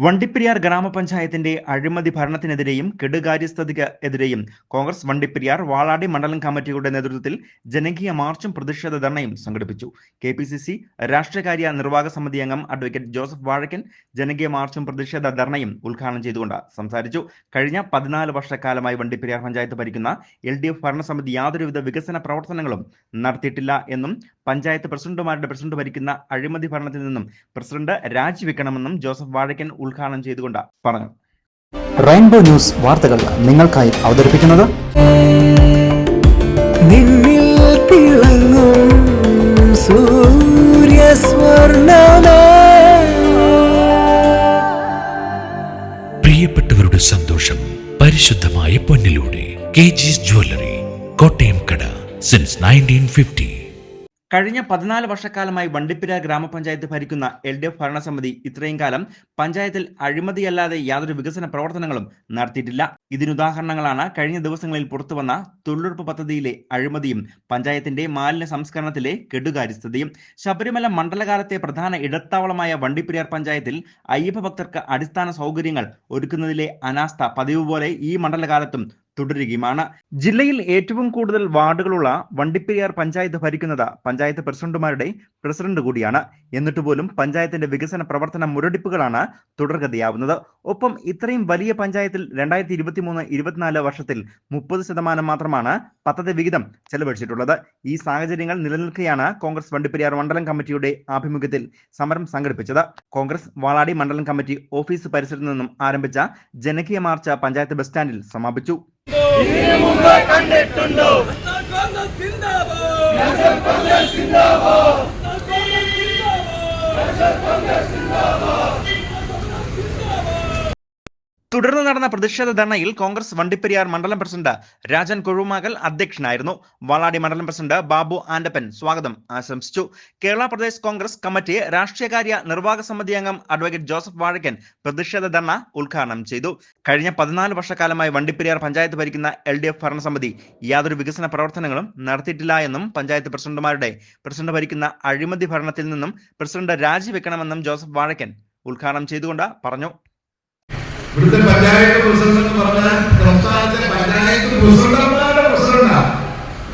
വണ്ടിപ്പെരിയാർ ഗ്രാമപഞ്ചായത്തിന്റെ അഴിമതി ഭരണത്തിനെതിരെയും കെടുകാര്യസ്ഥതയ്ക്ക് എതിരെയും കോൺഗ്രസ് വണ്ടിപ്പെരിയാർ വാളാടി മണ്ഡലം കമ്മിറ്റിയുടെ നേതൃത്വത്തിൽ ജനകീയ മാർച്ചും പ്രതിഷേധ ധർണയും സംഘടിപ്പിച്ചു. കെ പി സി സി രാഷ്ട്രീയകാര്യ നിർവാഹക സമിതി അംഗം അഡ്വക്കേറ്റ് ജോസഫ് വാഴക്കൻ ജനകീയ മാർച്ചും പ്രതിഷേധ ധർണയും ഉദ്ഘാടനം ചെയ്തുകൊണ്ട് സംസാരിച്ചു. കഴിഞ്ഞ പതിനാല് വർഷക്കാലമായി വണ്ടിപ്പെരിയാർ പഞ്ചായത്ത് ഭരിക്കുന്ന എൽ ഡി എഫ് ഭരണസമിതി യാതൊരുവിധ വികസന പ്രവർത്തനങ്ങളും നടത്തിയിട്ടില്ല എന്നും പഞ്ചായത്ത് പ്രസിഡന്റുമാരുടെ പ്രസിഡന്റ് ഭരിക്കുന്ന അഴിമതി ഭരണത്തിൽ നിന്നും പ്രസിഡന്റ് രാജിവെക്കണമെന്നും ജോസഫ് വാഴക്കൻ ഉദ്ഘാടനം ചെയ്തുകൊണ്ട് പറഞ്ഞു റെയിൻബോ ന്യൂസ് വാർത്തകൾ നിങ്ങൾക്കായി അവതരിപ്പിക്കുന്നത് നിന്നിൽ തിളങ്ങും സൂര്യസ്വർണമേ. പ്രിയപ്പെട്ടവരുടെ സന്തോഷം പരിശുദ്ധമായ പൊന്നിലൂടെ കെ ജിസ് ജ്വല്ലറി കോട്ടയം കട സിൻസ് നയന്റീൻ ഫിഫ്റ്റി കഴിഞ്ഞ പതിനാല് വർഷക്കാലമായി വണ്ടിപ്പിര ഗ്രാമപഞ്ചായത്ത് ഭരിക്കുന്ന എൽ ഡി എഫ് ഭരണസമിതി ഇത്രയും കാലം പഞ്ചായത്തിൽ അഴിമതിയല്ലാതെ യാതൊരു വികസന പ്രവർത്തനങ്ങളും നടത്തിയിട്ടില്ല. ഇതിനുദാഹരണങ്ങളാണ് കഴിഞ്ഞ ദിവസങ്ങളിൽ പുറത്തുവന്ന തൊഴിലുറപ്പ് പദ്ധതിയിലെ അഴിമതിയും പഞ്ചായത്തിന്റെ മാലിന്യ സംസ്കരണത്തിലെ കെടുകാര്യസ്ഥതയും. ശബരിമല മണ്ഡലകാലത്തെ പ്രധാന ഇടത്താവളമായ വണ്ടിപ്പെരിയാർ പഞ്ചായത്തിൽ അയ്യപ്പ ഭക്തർക്ക് അടിസ്ഥാന സൗകര്യങ്ങൾ ഒരുക്കുന്നതിലെ അനാസ്ഥ പതിവ് പോലെ ഈ മണ്ഡലകാലത്തും തുടരുകയുമാണ്. ജില്ലയിൽ ഏറ്റവും കൂടുതൽ വാർഡുകളുള്ള വണ്ടിപ്പെരിയാർ പഞ്ചായത്ത് ഭരിക്കുന്നത് പഞ്ചായത്ത് പ്രസിഡന്റുമാരുടെ പ്രസിഡന്റ് കൂടിയാണ്. എന്നിട്ട് പോലും പഞ്ചായത്തിന്റെ വികസന പ്രവർത്തന മുരടിപ്പുകളാണ് തുടർഗതിയാവുന്നത്. ഒപ്പം ഇത്രയും വലിയ പഞ്ചായത്തിൽ രണ്ടായിരത്തി ഇരുപത്തി മൂന്ന് ഇരുപത്തിനാല് വർഷത്തിൽ മുപ്പത് ശതമാനം മാത്രമാണ് പദ്ധതി വിഹിതം ചെലവഴിച്ചിട്ടുള്ളത്. ഈ സാഹചര്യങ്ങൾ നിലനിൽക്കെയാണ് കോൺഗ്രസ് വണ്ടിപ്പെരിയാർ മണ്ഡലം കമ്മിറ്റിയുടെ ആഭിമുഖ്യത്തിൽ സമരം സംഘടിപ്പിച്ചത്. കോൺഗ്രസ് വാളാടി മണ്ഡലം കമ്മിറ്റി ഓഫീസ് പരിസരത്ത് നിന്നും ആരംഭിച്ച ജനകീയ മാർച്ച് പഞ്ചായത്ത് ബസ് സ്റ്റാൻഡിൽ സമാപിച്ചു. Sırtın kesin dağlar തുടർന്ന് നടന്ന പ്രതിഷേധ ധർണയിൽ കോൺഗ്രസ് വണ്ടിപ്പെരിയാർ മണ്ഡലം പ്രസിഡന്റ് രാജൻ കൊഴുമാകൽ അധ്യക്ഷനായിരുന്നു. വാളാടി മണ്ഡലം പ്രസിഡന്റ് ബാബു ആൻഡപ്പൻ സ്വാഗതം ആശംസിച്ചു. കേരള പ്രദേശ് കോൺഗ്രസ് കമ്മിറ്റി രാഷ്ട്രീയകാര്യ നിർവാഹക സമിതി അംഗം അഡ്വക്കേറ്റ് ജോസഫ് വാഴക്കൻ പ്രതിഷേധ ധർണ ഉദ്ഘാടനം ചെയ്തു. കഴിഞ്ഞ പതിനാല് വർഷക്കാലമായി വണ്ടിപ്പെരിയാർ പഞ്ചായത്ത് ഭരിക്കുന്ന എൽ ഡി എഫ് ഭരണസമിതി യാതൊരു വികസന പ്രവർത്തനങ്ങളും നടത്തിയിട്ടില്ല എന്നും പഞ്ചായത്ത് പ്രസിഡന്റുമാരുടെ പ്രസിഡന്റ് ഭരിക്കുന്ന അഴിമതി ഭരണത്തിൽ നിന്നും പ്രസിഡന്റ് രാജിവെക്കണമെന്നും ജോസഫ് വാഴക്കൻ ഉദ്ഘാടനം ചെയ്തുകൊണ്ട് പറഞ്ഞു. ഇവിടുത്തെ പഞ്ചായത്ത് പ്രസിഡന്റ് എന്ന് പറഞ്ഞാൽ സംസ്ഥാനത്തെ പഞ്ചായത്ത് പ്രസിഡന്റന്മാരുടെ പ്രസിഡന്റാ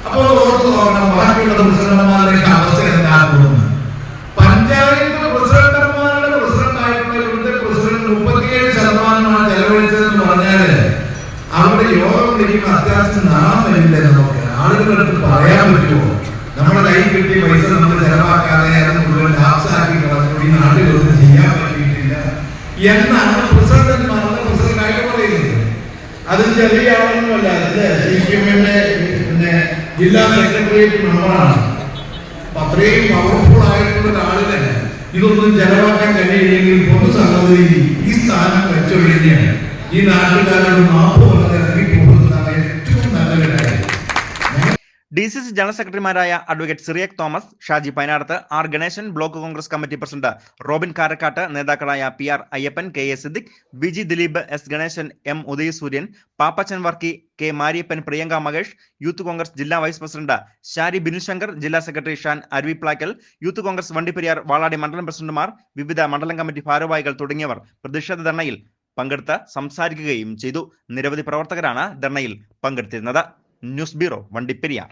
അപ്പൊ ഒന്ന് ഓർത്ത് നോക്കണം ബാക്കിയുള്ള പ്രസിഡന്റുമാരുടെ അവസ്ഥ എന്താകുമെന്ന് പഞ്ചായത്ത് പ്രസിഡന്റന്മാരുടെ പ്രസിഡന്റ് ആയിട്ടുള്ള ഇവിടുത്തെ പ്രസിഡന്റ് മുപ്പത്തിയേഴ് ശതമാനമാണ് ചെലവഴിച്ചതെന്ന് പറഞ്ഞാൽ അവരുടെ യോഗം വിളിക്കുമ്പോൾ അത്യാവശ്യം നാളെ വരില്ല നമുക്ക് ആളുകളടുത്ത് പറയാൻ പറ്റുമോ? നമ്മുടെ കൈ കിട്ടിയ പൈസ നമ്മൾ ചെലവാക്കാതെ അത് മുഴുവൻ ലാപ്സാക്കി കളഞ്ഞു. ഈ നാട്ടിലൊന്നും ചെയ്യാൻ പറ്റിയിട്ടില്ല. എന്നാണ് പറയുന്നത് അത് ചെറിയ ആളൊന്നുമല്ല. സി പി എമ്മിന്റെ പിന്നെ ജില്ലാ സെക്രട്ടേറിയറ്റ് മെമ്പറാണ് അത്രയും പവർഫുൾ ആയിട്ടുള്ള ഒരാളിന് ഇതൊന്നും ചെലവാക്കാൻ കഴിയില്ലെങ്കിൽ പൊതുസംഗതി ഈ സ്ഥാനം വെച്ചൊഴിഞ്ഞ് ഈ നാട്ടുകാരോട് മാപ്പ് പറഞ്ഞ് ഇറങ്ങി പോകുന്നതാണ് ഏറ്റവും ഡി സി സി ജനറൽ സെക്രട്ടറിമാരായ advocate Cyriac Thomas Shaji Painadath R Ganesan block Congress committee president Robin Karakkatt നേതാക്കളായ P R Ayyappan K A Siddique Viji Dileep S Ganesan M Udayasooryan Pappachan Varkey K Mariappan Priyanka Mahesh youth Congress ജില്ലാ vice president Shari Binu Shankar ജില്ലാ secretary Shan Aruvi Plakkal youth Congress Vandiperiyar Valadi മണ്ഡലം പ്രസിഡന്റുമാർ വിവിധ മണ്ഡലം committee ഭാരവാഹികൾ തുടങ്ങിയവർ പ്രതിഷേധ ധർണയിൽ പങ്കെടുത്ത് സംസാരിക്കുകയും ചെയ്തു. നിരവധി പ്രവർത്തകരാണ് ധർണയിൽ പങ്കെടുത്തിരുന്നത്. News bureau Vandiperiyar